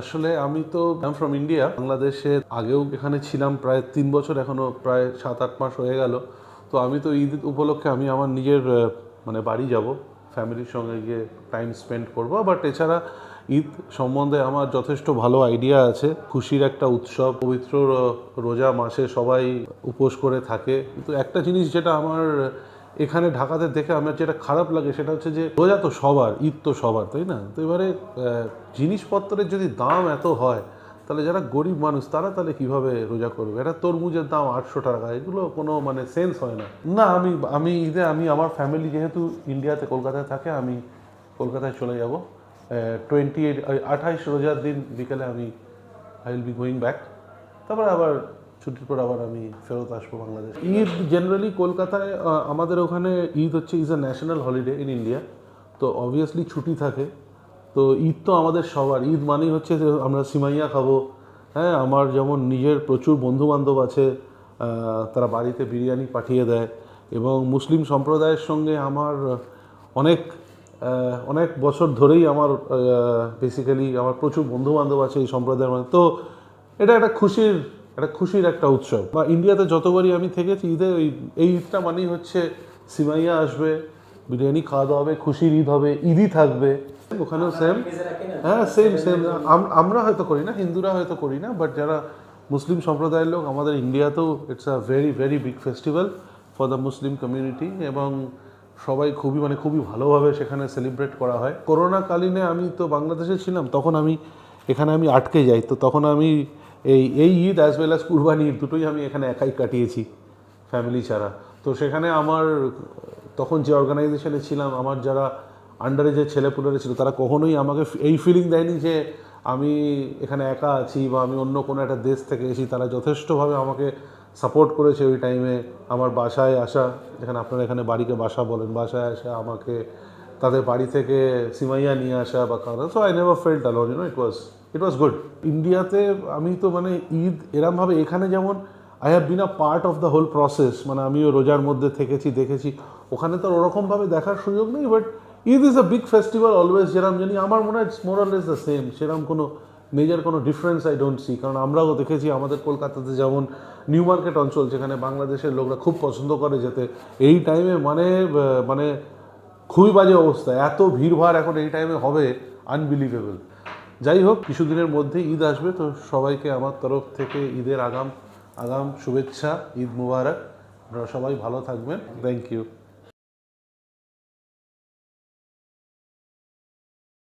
আসলে আমি তো আই ফ্রম ইন্ডিয়া বাংলাদেশে আগেও এখানে ছিলাম প্রায় তিন বছর, এখনও প্রায় সাত আট মাস হয়ে গেল। তো আমি তো ঈদ উপলক্ষে আমি আমার নিজের মানে বাড়ি যাব, ফ্যামিলির সঙ্গে গিয়ে টাইম স্পেন্ড করব। বাট এছাড়া ঈদ সম্বন্ধে আমার যথেষ্ট ভালো আইডিয়া আছে। খুশির একটা উৎসব, পবিত্র রোজা মাসে সবাই উপোস করে থাকে। কিন্তু একটা জিনিস যেটা আমার এখানে ঢাকাতে দেখে আমার যেটা খারাপ লাগে সেটা হচ্ছে যে রোজা তো সবার, ঈদ তো সবার, তাই না? তো এবারে জিনিসপত্রের যদি দাম এত হয়, তাহলে যারা গরিব মানুষ, তারা তাহলে কীভাবে রোজা করবে? এটা তরমুজের দাম আটশো টাকা, এগুলো কোনো মানে সেন্স হয় না। না, আমি আমি ঈদে, আমি আমার ফ্যামিলি যেহেতু ইন্ডিয়াতে, কলকাতায় থাকে, আমি কলকাতায় চলে যাব। টোয়েন্টি এইট আঠাইশ রোজার দিন বিকেলে আমি I will be going back তারপরে আবার ছুটির পর আবার আমি ফেরত আসব বাংলাদেশ। ঈদ জেনারেলি কলকাতায় আমাদের ওখানে ঈদ হচ্ছে is a national holiday in India তো অবভিয়াসলি ছুটি থাকে। তো ঈদ তো আমাদের সবার। ঈদ মানেই হচ্ছে যে আমরা সিমাইয়া খাব। হ্যাঁ আমার যেমন নিজের প্রচুর বন্ধু বান্ধব আছে তারা বাড়িতে বিরিয়ানি পাঠিয়ে দেয় এবং মুসলিম সম্প্রদায়ের সঙ্গে আমার অনেক অনেক বছর ধরেই আমার বেসিক্যালি আমার প্রচুর বন্ধু বান্ধব আছে এই সম্প্রদায়ের মধ্যে। তো এটা একটা খুশির একটা খুশির একটা উৎসব। বা ইন্ডিয়াতে যতবারই আমি থেকেছি ঈদে ওই এই ঈদটা মানেই হচ্ছে সিমাইয়া আসবে বিরিয়ানি খাওয়া দাওয়া হবে খুশির ঈদ হবে ঈদই থাকবে। ওখানেও সেম হ্যাঁ সেম সেম আমরা হয়তো করি না হিন্দুরা হয়তো করি না বাট যারা মুসলিম সম্প্রদায়ের লোক আমাদের ইন্ডিয়াতেও it's a very very big festival for the Muslim community এবং সবাই খুবই মানে খুবই ভালোভাবে সেখানে সেলিব্রেট করা হয়। করোনাকালীনে আমি তো বাংলাদেশে ছিলাম তখন আমি এখানে আমি আটকে যাই তো তখন আমি এই এই Eid as well as Qurbani Eid দুটোই আমি এখানে একাই কাটিয়েছি ফ্যামিলি ছাড়া। তো সেখানে আমার, তখন যে অর্গানাইজেশনে ছিলাম, আমার যারা আন্ডারে যে ছেলেপুলেরা ছিল, তারা কখনোই আমাকে এই ফিলিং দেয়নি যে আমি এখানে একা আছি বা আমি অন্য কোনো একটা দেশ থেকে এসেছি। তারা যথেষ্টভাবে আমাকে সাপোর্ট করেছে ওই টাইমে আমার বাসায় আসা, যেখানে আপনারা এখানে বাড়িকে বাসা বলেন, বাসায় আসা, আমাকে তাদের বাড়ি থেকে সিমাইয়া নিয়ে আসা বা কারণ so I never felt alone you know it was it was good ইন্ডিয়াতে আমি তো মানে ঈদ এরমভাবে এখানে যেমন I have been a part of the whole process মানে আমিও রোজার মধ্যে থেকেছি, দেখেছি। ওখানে তো ওরকমভাবে দেখার সুযোগ নেই but Eid is a big festival always যেরম জানি আমার মনে হয় more all is the same সেরম কোনো মেজর কোনো ডিফারেন্স আই ডোন্ট সি কারণ আমরাও দেখেছি আমাদের কলকাতাতে যেমন নিউ মার্কেট অঞ্চল, যেখানে বাংলাদেশের লোকরা খুব পছন্দ করে, যেতে এই টাইমে মানে মানে খুবই বাজে অবস্থা, এত ভিড়ভাড় এখন এই টাইমে হবে আনবিলিভেবল যাই হোক, কিছুদিনের মধ্যে ঈদ আসবে, তো সবাইকে আমার তরফ থেকে ঈদের আগাম আগাম শুভেচ্ছা, ঈদ মুবারক, আপনারা সবাই ভালো থাকবেন থ্যাংক ইউ